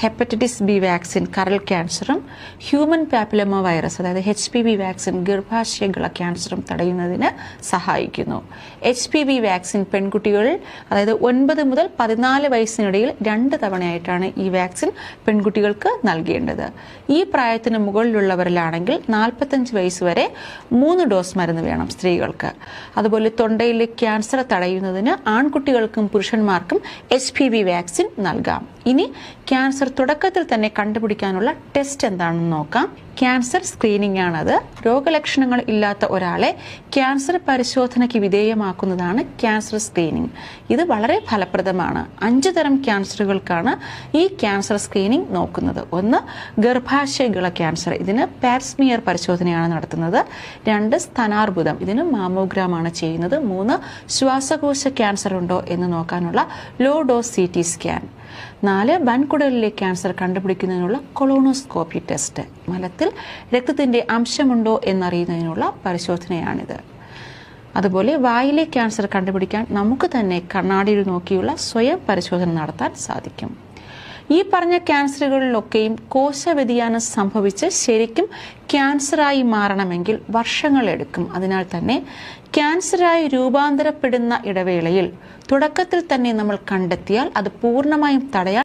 Hepatitis B vaccine കരൾ ക്യാൻസറും human papilloma virus അതായത് എച്ച് പി വി വാക്സിൻ ഗർഭാശയകള ക്യാൻസറും തടയുന്നതിന് സഹായിക്കുന്നു. എച്ച് പി വി വാക്സിൻ പെൺകുട്ടികളിൽ അതായത് ഒൻപത് മുതൽ പതിനാല് വയസ്സിനിടയിൽ രണ്ട് തവണയായിട്ടാണ് ഈ വാക്സിൻ പെൺകുട്ടികൾക്ക് നൽകേണ്ടത്. ഈ പ്രായത്തിന് മുകളിലുള്ളവരിലാണെങ്കിൽ നാൽപ്പത്തഞ്ച് വയസ്സ് വരെ മൂന്ന് ഡോസ് മരുന്ന് വേണം സ്ത്രീകൾക്ക്. അതുപോലെ തൊണ്ടയിലെ ക്യാൻസർ തടയുന്നതിന് ആൺകുട്ടികൾക്കും പുരുഷന്മാർക്കും എച്ച് വാക്സിൻ നൽകാം. ഇനി ക്യാൻസർ തുടക്കത്തിൽ തന്നെ കണ്ടുപിടിക്കാനുള്ള ടെസ്റ്റ് എന്താണെന്ന് നോക്കാം. ക്യാൻസർ സ്ക്രീനിംഗ് ആണത്. രോഗലക്ഷണങ്ങൾ ഇല്ലാത്ത ഒരാളെ ക്യാൻസർ പരിശോധനയ്ക്ക് വിധേയമാക്കുന്നതാണ് ക്യാൻസർ സ്ക്രീനിംഗ്. ഇത് വളരെ ഫലപ്രദമാണ്. അഞ്ച് തരം ക്യാൻസറുകൾക്കാണ് ഈ ക്യാൻസർ സ്ക്രീനിംഗ് നോക്കുന്നത്. ഒന്ന് ഗർഭാശയഗള ക്യാൻസർ. ഇതിന് പാപ്സ്മിയർ പരിശോധനയാണ് നടത്തുന്നത്. രണ്ട് സ്തനാർബുദം ഇതിന് മാമോഗ്രാമാണ് ചെയ്യുന്നത്. മൂന്ന് ശ്വാസകോശ ക്യാൻസർ ഉണ്ടോ എന്ന് നോക്കാനുള്ള low dose C T scan. നാല് വൻകുടലിലെ ക്യാൻസർ കണ്ടുപിടിക്കുന്നതിനുള്ള കൊളോണോസ്കോപ്പി ടെസ്റ്റ് മലത്തിൽ രക്തത്തിന്റെ അംശമുണ്ടോ എന്നറിയുന്നതിനുള്ള പരിശോധനയാണിത്. അതുപോലെ വായിലെ ക്യാൻസർ കണ്ടുപിടിക്കാൻ നമുക്ക് തന്നെ കണ്ണാടിയിൽ നോക്കിയുള്ള സ്വയം പരിശോധന നടത്താൻ സാധിക്കും. ഈ പറഞ്ഞ ക്യാൻസറുകളിലൊക്കെയും കോശ വ്യതിയാനം സംഭവിച്ച് ശരിക്കും ക്യാൻസറായി മാറണമെങ്കിൽ വർഷങ്ങളെടുക്കും അതിനാൽ തന്നെ ക്യാൻസറായി രൂപാന്തരപ്പെടുന്ന ഇടവേളയിൽ തുടക്കത്തിൽ തന്നെ നമ്മൾ കണ്ടെത്തിയാൽ അത് പൂർണമായും തടയാൻ